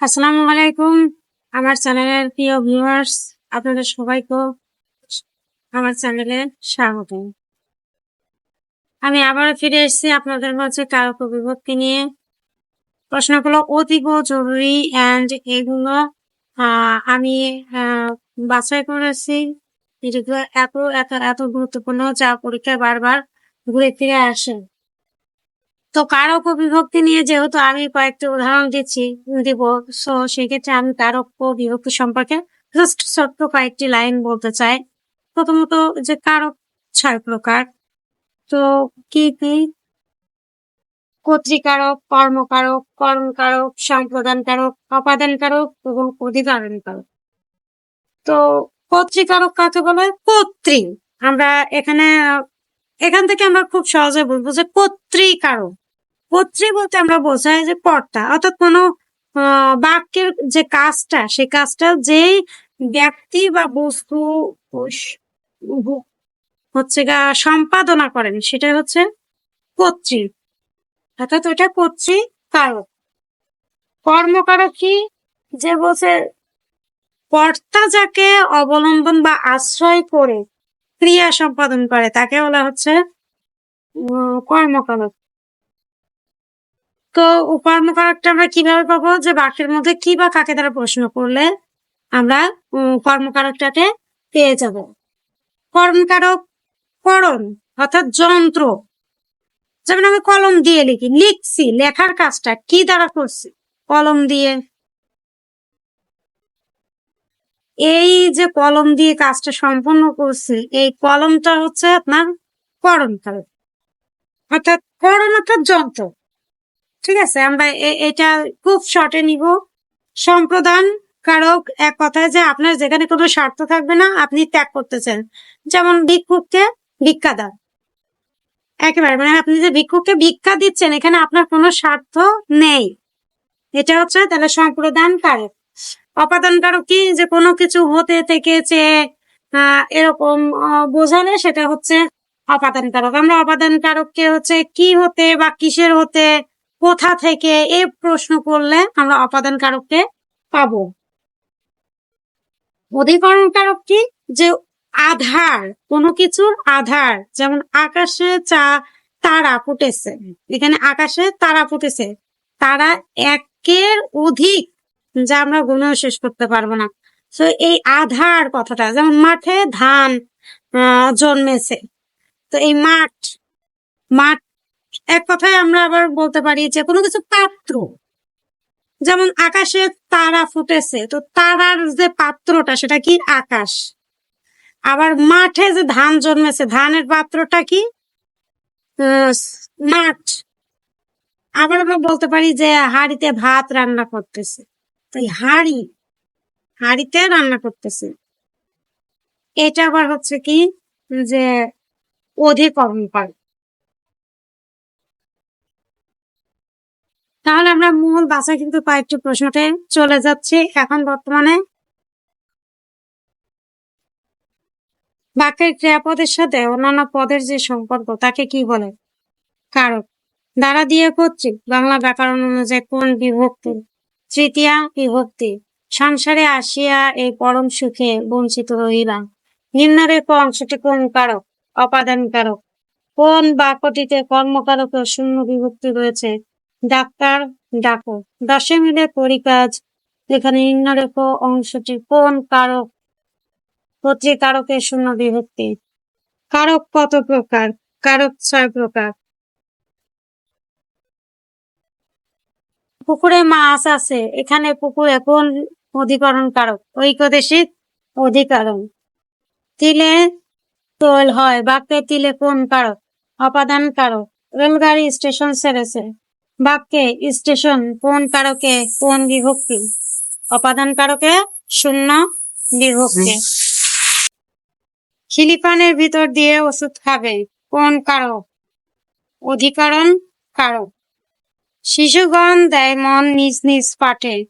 আসসালামু আলাইকুম, আমার চ্যানেলের প্রিয় ভিউয়ার্স আপনাদের সবাইকে আমার চ্যানেলে স্বাগত। আমি আবারও ফিরে এসেছি আপনাদের মাঝে কারক বিভক্তি নিয়ে। প্রশ্নগুলো অতীব জরুরি অ্যান্ড এগুলো আমি বাছাই করেছি। যেগুলো এত এত এত গুরুত্বপূর্ণ যা পরীক্ষায় বারবার ঘুরে ফিরে আসে। তো কারক বিভক্তি নিয়ে যেহেতু আমি কয়েকটি উদাহরণ দিচ্ছি, দিব সো সেক্ষেত্রে আমি কারক বিভক্তি সম্পর্কে জাস্ট ছোট্ট কয়েকটি লাইন বলতে চাই। প্রথমত যে কারক ছয় প্রকার। তো কি কি? কর্তৃকারক, কর্মকারক কর্মকারক সম্প্রদান কারক অপাদান কারক এবং অধিকারণ কারক তো কর্তৃকারক কাকে বলে? কর্তৃ। আমরা এখানে এখান থেকে আমরা খুব সহজে বলব যে কর্তৃকারক কর্তৃ বলতে আমরা বোঝাই যে কর্তা, অর্থাৎ কোনো বাক্যের যে কাজটা, সেই কাজটা যেই ব্যক্তি বা বস্তু হচ্ছে গা, সম্পাদনা করেন সেটা হচ্ছে কর্তৃ অর্থাৎ ওইটা কর্তৃ কারক কর্মকারক কি? যে বলছে, কর্তা যাকে অবলম্বন বা আশ্রয় করে ক্রিয়া সম্পাদন করে, তাকে বলা হচ্ছে কর্মকারক তো কর্মকারকটা আমরা কীভাবে পাবো? যে বাক্যের মধ্যে কি বা কাকে দ্বারা প্রশ্ন করলে আমরা কর্মকারকটাকে পেয়ে যাব। কর্মকারক করণ, অর্থাৎ যন্ত্র। যেমন আমি কলম দিয়ে লিখি, লিখছি, লেখার কাজটা কি দ্বারা করছি? কলম দিয়ে। এই যে কলম দিয়ে কাজটা সম্পন্ন করছি, এই কলমটা হচ্ছে আপনার করণ কারক অর্থাৎ করণ অর্থাৎ যন্ত্র। ঠিক আছে? আমরা এটা খুব শর্টে নিব। সম্প্রদান কারক এক কথায় যে আপনার যেখানে কোনো স্বার্থ থাকবে না, আপনি ত্যাগ করতেছেন। যেমন ভিক্ষুককে ভিক্ষা দান। একেবারে মানে আপনি যে ভিক্ষুককে ভিক্ষা দিচ্ছেন, এখানে আপনার কোনো স্বার্থ নেই। এটা হচ্ছে তাহলে সম্প্রদান কারক। অপাদান কারক কি? যে কোনো কিছু হতে থেকেছে, আহ, এরকম বোঝালে সেটা হচ্ছে অপাদান কারক আমরা অপাদান হচ্ছে কি হতে বা কিসের হতে, কোথা থেকে এ প্রশ্ন করলে আমরা অপাদান কারককে পাবো? অধিকরণ কারক কি? যে আধার, কোনো কিছুর আধার, যেমন আকাশে চা, তারা ফুটেছে। এখানে আকাশে তারা ফুটেছে। তারা একের অধিক যা আমরা গুণেও শেষ করতে পারব না। তো এই আধার কথাটা, যেমন মাঠে ধান জন্মেছে। তো এই মাঠ মাঠ, এক কথায় আমরা আবার বলতে পারি যে কোনো কিছু পাত্র, যেমন আকাশে তারা ফুটেছে, তো তারার যে পাত্রটা, সেটা কি আকাশ? আবার মাঠে যে ধান জন্মেছে, ধানের পাত্রটা কি? মাঠ। আবার আমরা বলতে পারি যে হাঁড়িতে ভাত রান্না করতেছে। তো এই হাঁড়ি, হাঁড়িতে রান্না করতেছে। এটা আবার হচ্ছে কি? যে অধিকরণ পায় তাহলে আমরা মূল বাসা কিন্তু কয়েকটি প্রশ্নতে চলে যাচ্ছি এখন বর্তমানে। বাক্যের ক্রিয়াপদের সাথে অন্যান্য পদের যে সম্পর্ক, তাকে কি বলে? কারক। দ্বারা দিয়ে কর্তৃক বাংলা ব্যাকরণ অনুযায়ী কোন বিভক্তি? তৃতীয়া বিভক্তি। সংসারে আসিয়া এই পরম সুখে বঞ্চিত রহিলাম। নিম্নরেখ অংশটি কোন কারক অপাদান কারক কোন বাক্যটিতে কর্মকারক শূন্য বিভক্তি রয়েছে? ডাক্তার, ডাকো। দশে মিলে পরিকাজ। এখানে নিম্নরেখ অংশটি কোন কারক? কর্তৃকারকের শূন্য বিভক্তি। কারক কত প্রকার? কারক ছয় প্রকার। পুকুরে মাছ আছে। এখানে পুকুরে কোন অধিকরণ কারক ঐকদেশিক অধিকরণ। তিলে তোল হয় বাক্যে তিলে কোন কারক অপাদান কারক রেলগাড়ি স্টেশন ছেড়েছে বাক্যে স্টেশন কোন কারকে কোন বিভক্তি অপাদান কারকে শূন্য বিভক্তি। খিলিপানের ভিতর দিয়ে ওষুধ খাবে কোন কারক অধিকরণ কারক শিশুগণ দেয় মন নিজ নিজ পাঠে।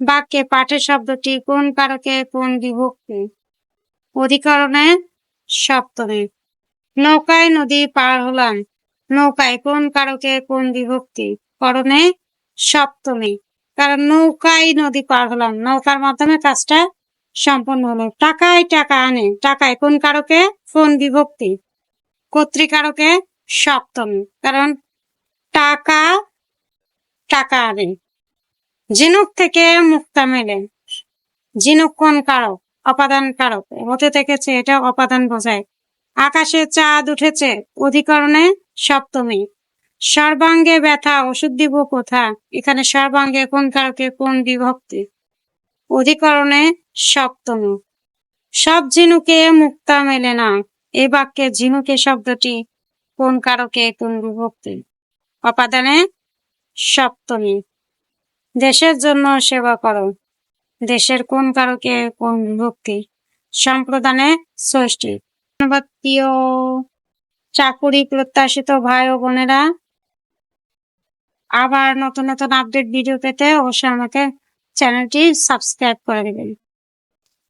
বাক্যে পাঠে শব্দটি কোন কারকে, কোন বিভক্তি? অধিকরণে সপ্তমে। নৌকায় নদী পার হলাম। নৌকায় কোন কারকে, কোন বিভক্তি? করণে সপ্তমী। কারণ নৌকায় নদী পার হলাম। নৌকার মাধ্যমে কাজটা সম্পন্ন হলো। টাকায় টাকা আনে। টাকায় কোন কারকে, কোন বিভক্তি? কর্তৃকারকে সপ্তমী। কারণ টাকা টাকা আনে ঝিনুক থেকে মুক্তা মেলে। ঝিনুক কোন কারক? অপাদান কারক। হতে থেকেছে এটা অপাদান বোঝায়। আকাশে চাঁদ উঠেছে, অধিকরণে সপ্তমী। সর্বাঙ্গে ব্যথা, ওষুধ দিব কোথা? এখানে সর্বাঙ্গে কোন কারকে? কোন বিভক্তি? অধিকরণে সপ্তমী। সব ঝিনুকে মুক্তা মেলে না। এ বাক্যে ঝিনুকে শব্দটি কোন কারকে? কোন বিভক্তি? অপাদানে সপ্তমী। দেশের জন্য সেবা করো। দেশের কোন কারকে কোন ভক্তি সম্প্রদানে প্রিয় চাকুরি প্রত্যাশিত ভাই ও বোনেরা। আবার নতুন নতুন আপডেট ভিডিও পেতে অবশ্যই আমাকে চ্যানেলটি সাবস্ক্রাইব করে দেবেন।